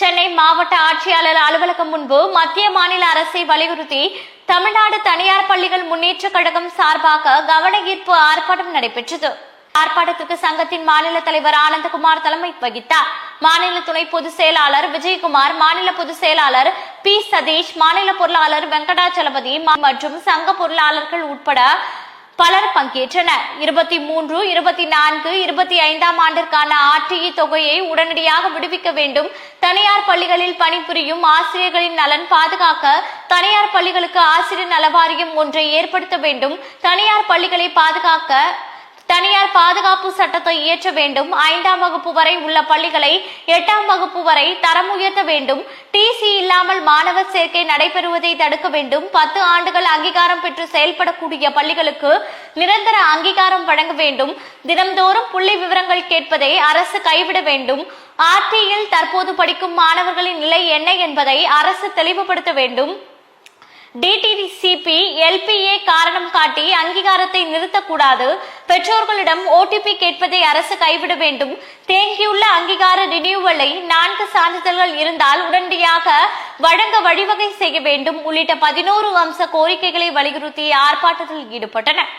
சென்னை மாவட்ட ஆட்சியாளர் அலுவலகம் முன்பு மத்திய மாநில அரசை வலியுறுத்தி தமிழ்நாடு தனியார் பள்ளிகள் முன்னேற்ற கழகம் சார்பாக கவன ஈர்ப்பு ஆர்ப்பாட்டம் நடைபெற்றது. ஆர்ப்பாட்டத்திற்கு சங்கத்தின் மாநில தலைவர் ஆனந்தகுமார் தலைமை வகித்தார். மாநில துணை பொதுச் செயலாளர் விஜயகுமார் மாநில பொதுச் செயலாளர் பி சதீஷ் மாநில பொருளாளர் வெங்கடாச்சலபதி மற்றும் சங்க பொருளாளர்கள் உட்பட பலர் பங்கேற்றனர். இருபத்தி மூன்று இருபத்தி நான்கு இருபத்தி ஐந்தாம் ஆண்டிற்கான ஆர்டிஇ தொகையை உடனடியாக விடுவிக்க வேண்டும். தனியார் பள்ளிகளில் பணிபுரியும் ஆசிரியர்களின் நலன் பாதுகாக்க தனியார் பள்ளிகளுக்கு ஆசிரியர் நல வாரியம் ஒன்றை ஏற்படுத்த வேண்டும். தனியார் பள்ளிகளை பாதுகாக்க தனியார் பாதுகாப்பு சட்டத்தை இயற்ற வேண்டும். ஐந்தாம் வகுப்பு வரை உள்ள பள்ளிகளை எட்டாம் வகுப்பு வரை தரம் உயர்த்த வேண்டும். டிசி இல்லாமல் மாணவர் சேர்க்கை நடைபெறுவதை தடுக்க வேண்டும். பத்து ஆண்டுகள் அங்கீகாரம் பெற்று செயல்படக்கூடிய பள்ளிகளுக்கு நிரந்தர அங்கீகாரம் வழங்க வேண்டும். தினம்தோறும் புள்ளி விவரங்கள் கேட்பதை அரசு கைவிட வேண்டும். ஆர்டியில் தற்போது படிக்கும் மாணவர்களின் நிலை என்ன என்பதை அரசு தெளிவுபடுத்த வேண்டும். டிடிசிபி எல்பிஏ காரணம் காட்டி அங்கீகாரத்தை நிறுத்தக்கூடாது. பெற்றோர்களிடம் ஓடிபி கேட்பதை அரசு கைவிட வேண்டும். தேங்கியுள்ள அங்கீகார ரினியூவலை நான்கு சான்றிதழ்கள் இருந்தால் உடனடியாக வழங்க வழிவகை செய்ய வேண்டும். உள்ளிட்ட பதினோரு அம்ச கோரிக்கைகளை வலியுறுத்தி ஆர்ப்பாட்டத்தில் ஈடுபட்டனர்.